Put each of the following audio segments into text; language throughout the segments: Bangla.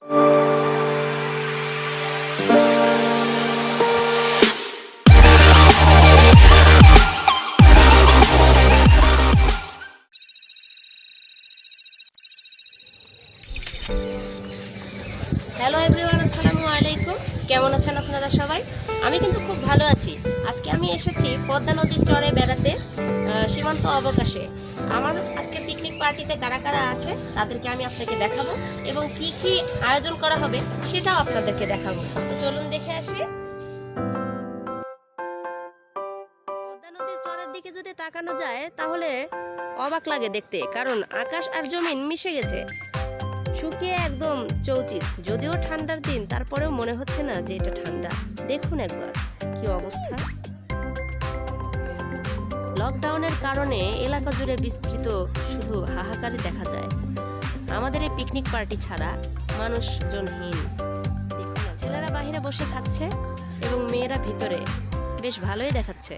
হ্যালো এভরিওয়ান আসসালামু আলাইকুম। কেমন আছেন আপনারা সবাই? আমি কিন্তু খুব ভালো আছি। আজকে আমি এসেছি পদ্মা নদীর চরে বেড়াতে সীমান্ত অবকাশে। আমার আজকে পিকনিক পার্টিতে কারা কারা আছে, তাদেরকে আমি আপনাকে দেখাবো এবং কি কি আয়োজন করা হবে সেটাও আপনাদেরকে দেখাবো। তো চলুন দেখে আসি। পদ্মা চরের দিকে যদি তাকানো যায়, তাহলে অবাক লাগে দেখতে, কারণ আকাশ আর জমিন মিশে গেছে। শুকিয়ে একদম চৌচিত, যদিও ঠান্ডার দিন, তারপরেও মনে হচ্ছে না যে এটা ঠান্ডা। দেখুন একবার, কি অবস্থা। লকডাউনের কারণে এলাকা জুড়ে বিস্তৃত, শুধু হাহাকারই দেখা যায়। আমাদের এই পিকনিক পার্টি ছাড়া মানুষজনহীন। ছেলেরা বাহিরে বসে খাচ্ছে এবং মেয়েরা ভিতরে। বেশ ভালোই দেখাচ্ছে।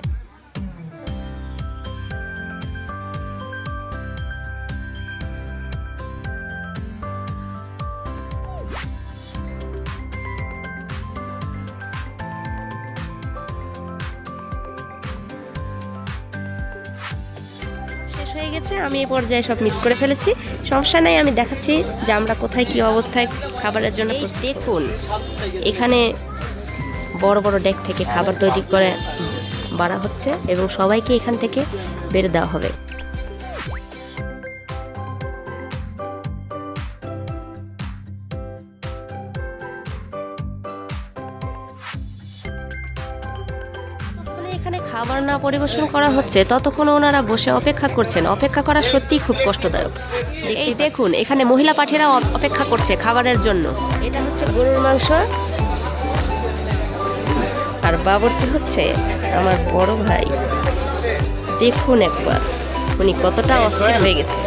হয়ে গেছে আমি এই পর্যায়ে সব মিস করে ফেলেছি সমস্যা নাই আমি দেখাচ্ছি যে আমরা কোথায় কি অবস্থায় খাবারের জন্য। দেখুন এখানে বড় বড় ডেক থেকে খাবার তৈরি করে বাড়া হচ্ছে এবং সবাইকে এখান থেকে বেড়ে দেওয়া হবে এখানে খাবার না পরিবেশন করা হচ্ছে, ততক্ষণ ওনারা বসে অপেক্ষা করছেন। অপেক্ষা করা সত্যিই খুব কষ্টদায়ক। এই দেখুন, এখানে মহিলা পাঠিরা অপেক্ষা করছে খাবারের জন্য। এটা হচ্ছে গরুর মাংস। আর বাবরচি হচ্ছে আমার বড় ভাই। দেখুন একবার, উনি কতটা অস্থির হয়ে গেছে।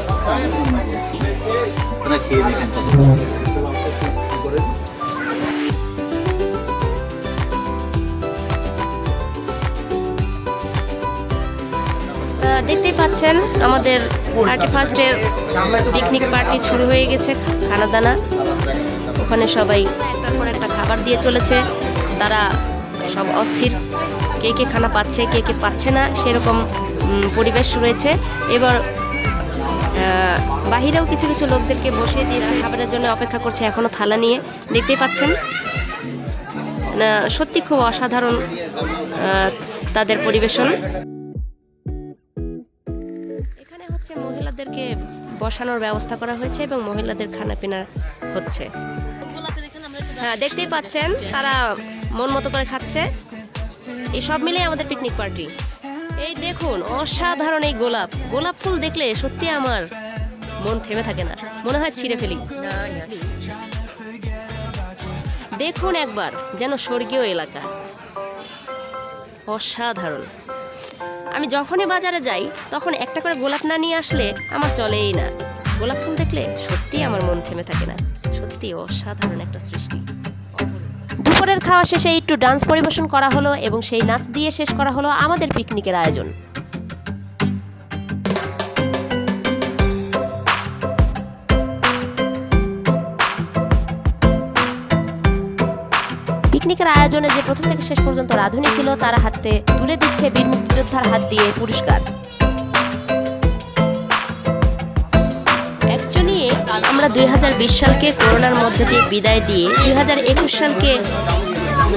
দেখতেই পাচ্ছেন, আমাদের থার্টি ফার্স্টের পিকনিক পার্টি শুরু হয়ে গেছে, খানা দানা। ওখানে সবাই একটার পর একটা খাবার দিয়ে চলেছে। তারা সব অস্থির, কে কে খানা পাচ্ছে, কে কে পাচ্ছে না, সেরকম পরিবেশ রয়েছে। এবার বাহিরেও কিছু কিছু লোকদেরকে বসিয়ে দিয়েছে, খাবারের জন্য অপেক্ষা করছে, এখনও থালা নিয়ে। দেখতেই পাচ্ছেন সত্যি খুব অসাধারণ তাদের পরিবেশন। হচ্ছে মহিলাদেরকে বসানোর ব্যবস্থা করা হয়েছে এবং মহিলাদের খানা পিনা হচ্ছে। হ্যাঁ দেখতেই পাচ্ছেন, তারা মন মতো করে খাচ্ছে। এই সব মিলে আমাদের পিকনিক পার্টি এই দেখুন, অসাধারণ এই গোলাপ। গোলাপ ফুল দেখলে সত্যি আমার মন থেমে থাকে না। মনে হয় ছিঁড়ে ফেলি। দেখুন একবার, যেন স্বর্গীয় এলাকা। অসাধারণ। আমি যখনই বাজারে যাই, তখন একটা করে গোলাপ না নিয়ে আসলে আমার চলেই না। গোলাপ ফুল দেখলে সত্যি আমার মন থেমে থাকে না। সত্যি অসাধারণ একটা সৃষ্টি। দুপুরের খাওয়া শেষে একটু ডান্স পরিবেশন করা হলো এবং সেই নাচ দিয়ে শেষ করা হলো আমাদের পিকনিকের আয়োজন। পিকনিকের আয়োজনে যে প্রথম থেকে শেষ পর্যন্ত রাঁধুনি ছিল, তারা হাতে তুলে দিচ্ছে বীর মুক্তিযোদ্ধার হাত দিয়ে পুরস্কার। আমরা দুই হাজার বিশ সালকে করোনার মধ্যে দিয়ে বিদায় দিয়ে দুই হাজার একুশ সালকে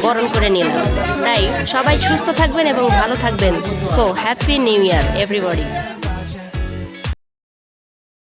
বরণ করে নিলাম। তাই সবাই সুস্থ থাকবেন এবং ভালো থাকবেন। So happy new year everybody